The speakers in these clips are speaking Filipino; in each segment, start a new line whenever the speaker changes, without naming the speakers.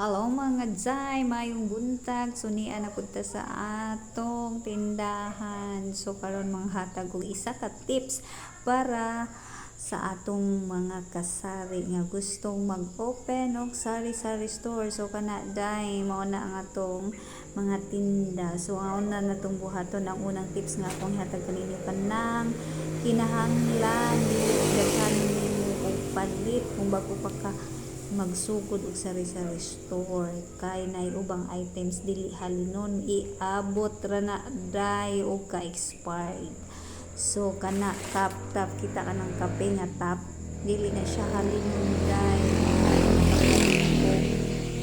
Hello mga Jai, mayong buntag. So niya na punta sa atong tindahan. So karon mga hatag isa ka tips para sa atong mga kasari nga gustong mag-open og sari-sari store. So kana dai mao na ang atong mga tinda. So ang una natong buhaton ang unang tips nga akong hatag kanino kanang kinahanglan dili daghan nimo og palit kung bago pa ka magsugod og sari-sari store kay nay ubang items dili halinon iabot ra na dai og ka expired so kana tap tap kita ka ng kape nga tap. Dili na siya halinon dai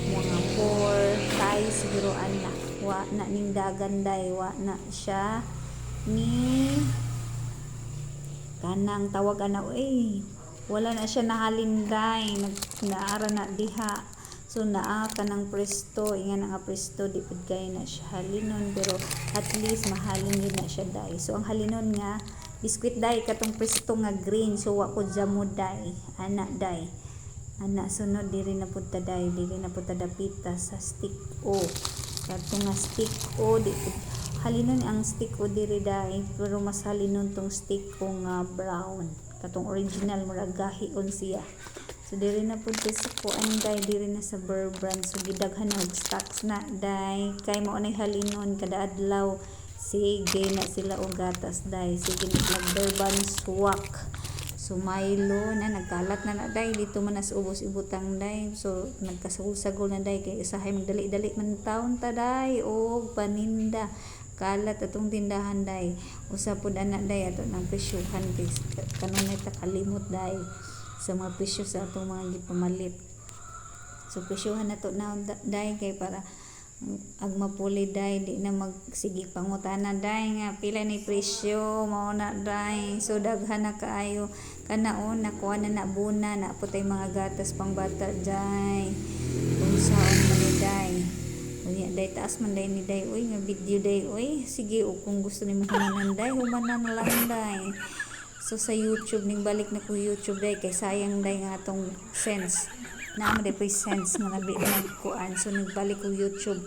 mga four tay siguro ana wa na ning dagan dai wa na siya ni kanang tawag ana eh wala na siya nahalinday. Nag naara na diha. So naa ka ng presto. Inga na nga presto di pud na siya halinon. Pero at least mahalin yun na siya dai. So ang halinon nga biskwit dai katong presto nga green. So wa ko jamo dai. Ana dai. Ana sunod diri na pud ta dai. Diri na pud ta dapita sa stick o. Katong nga stick o di pud. Halinon ang stick o diri dai. Pero mas halinon tong stick ko nga brown katong original murag gahion siya. So diri na pud sa kuan dai diri na sa Burr brand. So gidaghan og stocks na dai kay mao nay halinon kada adlaw sige na sila og gatas dai sige na Durban swak. So Milo na nagkalat na na day. Dito man nas ubos ibutang day. So nagkasagol-sagol na day. Kay usahay magdali-dali man taon ta day. Og paninda kalat atong tindahan day. Usa pud ana day. Ato nang presyohan kay kanunay ta kalimot day sa mga presyo sa atong mga gipamalit. So presyohan nato na day kay para ag mapuli day di na magsigi pangutana day nga pila ni presyo mao na day. So daghan na kaayo. Kanaon nakuha na na buna na putay mga gatas pang bata day unsaon man day Unya day taas man day ni day. Oy nga video day. Oy sige o kung gusto ni mahumanan day humanan na lang day. So sa YouTube ning balik na ko YouTube day. Kay sayang day nga atong sense. Na mo day sense nga nabi nagkuan. So nagbalik ko YouTube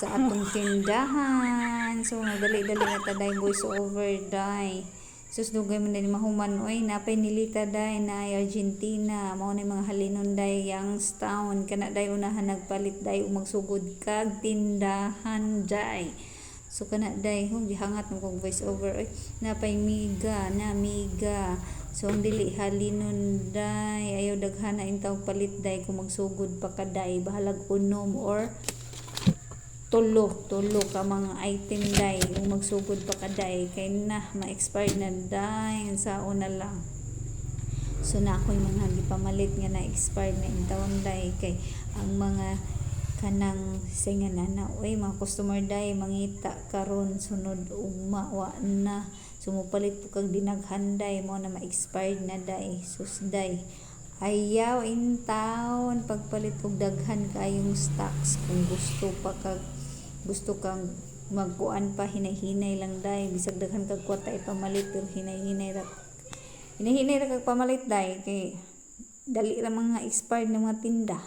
sa atong tindahan. So nagdali-dali na ta day voice over day sus dugay man din mahuman oy napay nilita day na Argentina. Mao ni mga halinon day Youngstown. Kana day unahan nagpalit day ug magsugod kag tindahan day. So kana day hung gihangat mo kog voice over oy. Napay miga na miga. So ang dili halinon day ayaw daghan na intaw palit day kung magsugod pa ka day. Bahalag unom or tulo tulo ka mga item day. Kung magsugod pa ka day kay na ma-expire na day. Sa una lang. So na ako'y mga gipamalit nga na expired na intawon day. Kay ang mga kanang singa na na oy mga customer day mangita karon sunod ugma wa na. Sumupalit po kag dinaghanday mo na ma-expired na day. Sus day. Ayaw in town pagpalit og daghan kayong stocks kung gusto pa kag gusto kang magkuan pa hinay-hinay lang day. Bisag daghan kag kwata ipamalit pero hinay-hinay ra hinay-hinay ra kag pamalit day. Kay dali ra mga expired na mga tinda